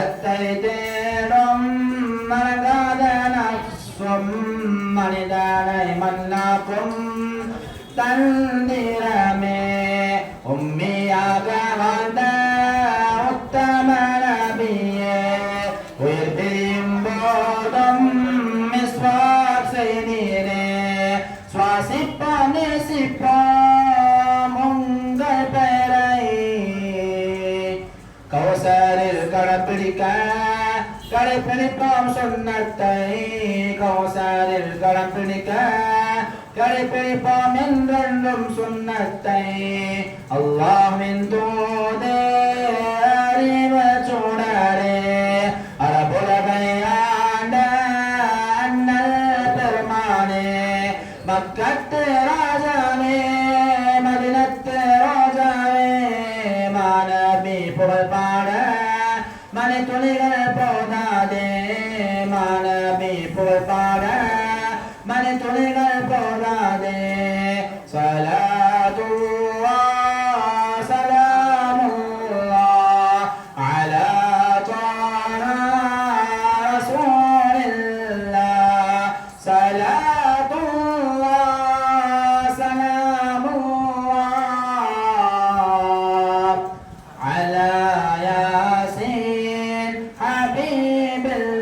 மரத்தை தேடும் மறகாதனால் மனிதனை மன்னாக்கும் தந்திரமே. உம்மியாக வாழ்ந்த உத்தம நபியே உயிர் பிரியும் போதும் சுவாசிப்போ கடைப்பிடிக்க கடைப்பிடிப்போம் சுண்ணத்தை கௌசரில் கடைப்பிடிக்க கடைப்பிடிப்போம் என்றென்றும் சுண்ணத்தை அல்லாஹ்வின் தூதே அறிவ சூடரே. அரபுலகை ஆண்ட அண்ணல் பெருமானே மக்கத்து ராஜாவே மதினத்து ராஜாவே மாணவி புகழ் பாட மன துளிகள் போதாதே மாணவி போட மன துளிகள் போதாதே சலாதுவா சலாமுவா அலா தானா ரசூலில்லா சலாதுவா சலாமுவா அலா baby